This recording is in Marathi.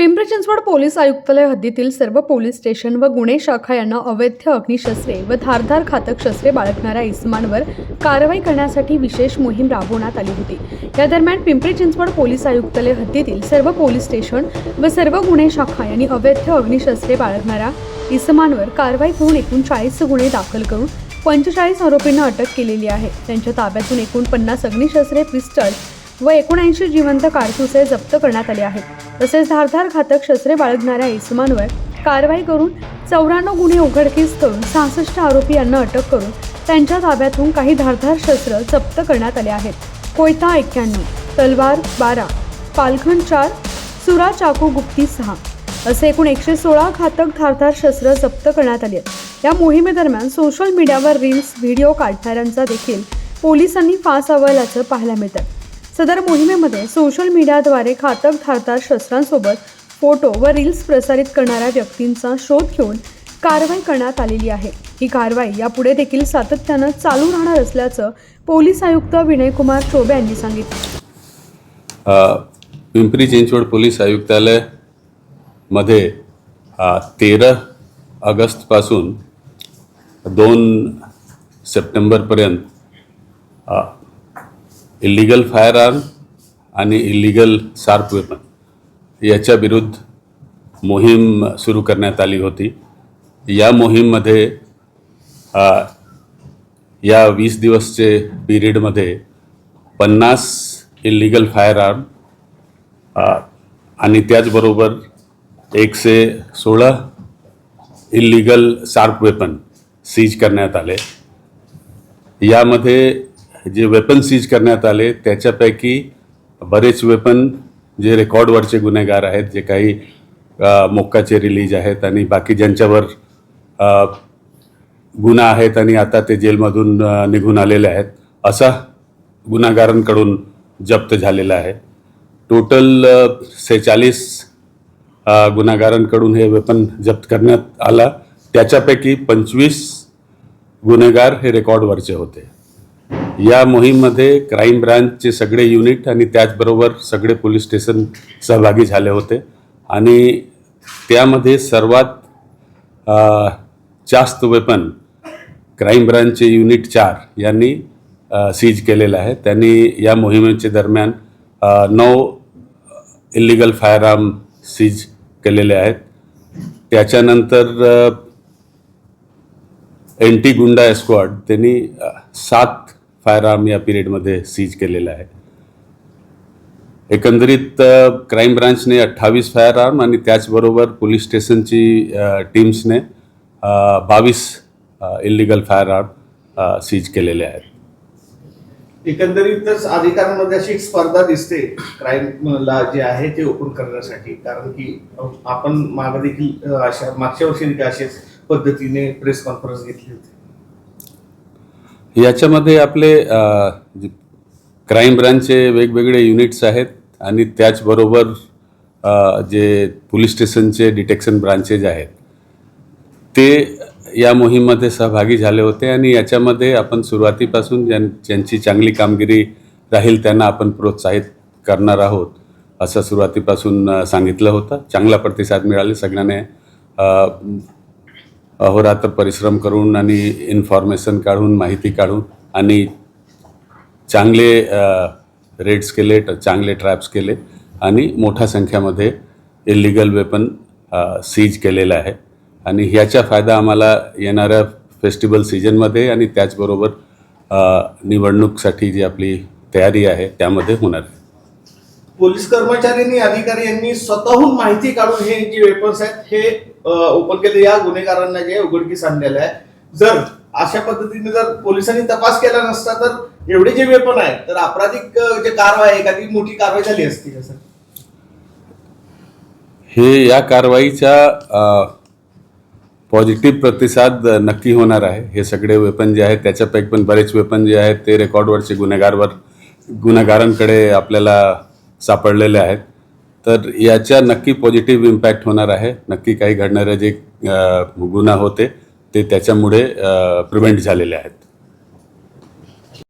पिंपरी चिंचवड पोलीस आयुक्तालय हद्दीतील सर्व पोलीस स्टेशन व गुन्हे शाखा यांना अवैध अग्निशस्त्रे व धारधार घातक शस्त्रे बाळगणाऱ्या इसमांवर कारवाई करण्यासाठी विशेष मोहीम राबवण्यात आली होती. या दरम्यान पिंपरी चिंचवड पोलीस आयुक्तालय हद्दीतील सर्व पोलीस स्टेशन व सर्व गुन्हे शाखा यांनी अवैध अग्निशस्त्रे बाळगणाऱ्या इसमांवर कारवाई करून एकूण चाळीस गुन्हे दाखल करून पंचेचाळीस आरोपींना अटक केलेली आहे. त्यांच्या ताब्यातून एकूण पन्नास अग्निशस्त्रे पिस्टल व एकोणऐंशी जिवंत कारतुसे जप्त करण्यात आले आहेत. तसेच धारधार घातक शस्त्रे बाळगणाऱ्या इसमांवर कारवाई करून चौऱ्याण्णव गुन्हे उघडकीस करून सहासष्ट आरोपी यांना अटक करून त्यांच्या ताब्यातून काही धारधार शस्त्र जप्त करण्यात आले आहेत. कोयता एक्क्याण्णव तलवार बारा पालखन चार सुरा चाकू गुप्ती सहा असे एकूण एकशे सोळा घातक धारधार शस्त्र जप्त करण्यात आली आहेत. या मोहिमेदरम्यान सोशल मीडियावर रील्स व्हिडिओ काढणाऱ्यांचा देखील पोलिसांनी फास अहवालाचं पाहायला मिळतं. सदर मोहिमेमध्ये सोशल मीडियाद्वारे घातक धारदार शस्त्रांसोबत फोटो व रील्स प्रसारित करणाऱ्या व्यक्तींचा शोध घेऊन कारवाई करण्यात आलेली आहे. ही कारवाई यापुढे देखील सातत्यानं चालू राहणार असल्याचं पोलीस आयुक्त विनयकुमार चोबे यांनी सांगितलं. पिंपरी चिंचवड पोलीस आयुक्तालयमध्ये तेरा ऑगस्टपासून दोन सप्टेंबरपर्यंत इलिगल फायर आर्म आणि इलिगल शार्प वेपन याच्या विरुद्ध मोहीम सुरू करण्यात आली होती. या मोहीममध्ये या वीस दिवसचे पिरियडमध्ये पन्नास इलिगल फायर आर्म आणि त्याचबरोबर एकशे सोळा इलिगल शार्प वेपन सीज करण्यात आले. यामध्ये जे वेपन सीज करण्यात आले त्याच्यापैकी बरेच वेपन जे रेकॉर्डवरचे गुन्हेगार आहेत जे काही मोक्काचे रिलीज आहेत आणि बाकी ज्यांच्यावर गुन्हा आहेत आणि आता ते जेलमधून निघून आलेले आहेत असा गुन्हागारांकडून जप्त झालेला आहे. टोटल सेहेचाळीस गुन्हेगारांकडून हे वेपन जप्त करण्यात आला. त्याच्यापैकी पंचवीस गुन्हेगार हे रेकॉर्डवरचे होते. या मोहीममध्ये क्राईम ब्रांचचे सगळे युनिट आणि त्याचबरोबर सगळे पोलीस स्टेशन सहभागी झाले होते. आणि त्यामध्ये सर्वात जास्त वेपन क्राईम ब्रांचचे युनिट चार यांनी सीज केलेलं आहे. त्यांनी या मोहिमेच्या दरम्यान नऊ इलिगल फायर आर्म सीज केलेले आहेत. त्याच्यानंतर एंटी गुंडा स्क्वॉड त्यांनी सात फायर आर्म या पिरियडमध्ये सीज केलेला आहे. एकंदरीत क्राईम ब्रांचने अठ्ठावीस फायर आर्म आणि त्याचबरोबर पोलीस स्टेशनची टीम्सने बावीस इलिगल फायर आर्म सीज केलेले आहेत. एकंदरीतच अधिकाऱ्यांमध्ये अशी एक स्पर्धा दिसते क्राईमला जे आहे ते ओपन करण्यासाठी. कारण की आपण मागे देखील अशा मागच्या वर्षी देखील अशाच पद्धतीने प्रेस कॉन्फरन्स घेतली होती. याच्यामध्ये आपले जे क्राईम ब्रांचचे वेगवेगळे युनिट्स आहेत आणि त्याचबरोबर जे पोलीस स्टेशनचे डिटेक्शन ब्रांचेस आहेत. ते या मोहीममध्ये सहभागी झाले होते आणि याच्यामध्ये आपण सुरुवातीपासून ज्यां ज्यांची चांगली कामगिरी राहील त्यांना आपण प्रोत्साहित करणार आहोत असं सुरुवातीपासून सांगितलं होतं. चांगला प्रतिसाद मिळाले. सगळ्यांनी अहोरात्र परिश्रम करून आणि इन्फॉर्मेशन काढून माहिती काढून आणि चांगले रेड्स केले चांगले ट्रॅप्स केले आणि मोठ्या संख्यामध्ये इलिगल वेपन सीज केलेलं आहे. आणि ह्याचा फायदा आम्हाला येणाऱ्या फेस्टिवल सीजनमध्ये आणि त्याचबरोबर निवडणूकसाठी जी आपली तयारी आहे त्यामध्ये होणार आहे. पोलीस कर्मचाऱ्यांनी अधिकारी यांनी स्वतःहून माहिती काढून हे जे वेपन्स आहेत हे ओपन केले. या गुन्हेगारांना जे उघडकीस आणलेलं आहे. जर अशा पद्धतीने जर पोलिसांनी तपास केला नसता तर एवढे जे वेपन आहेत तर आपराधिक जे कारवाई एखादी मोठी कारवाई झाली असती का सर? हे या कारवाईचा पॉझिटिव्ह प्रतिसाद नक्की होणार आहे. हे सगळे वेपन जे आहेत त्याच्यापैकी पण बरेच वेपन जे आहेत ते रेकॉर्डवरचे गुन्हेगारवर गुन्हेगारांकडे आपल्याला सापडलेले आहेत. तर याच्या नक्की पॉझिटिव्ह इम्पॅक्ट होणार आहे. नक्की काही घडणारे जे गुन्हा होते ते त्याच्यामुळे प्रिव्हेंट झालेले आहेत.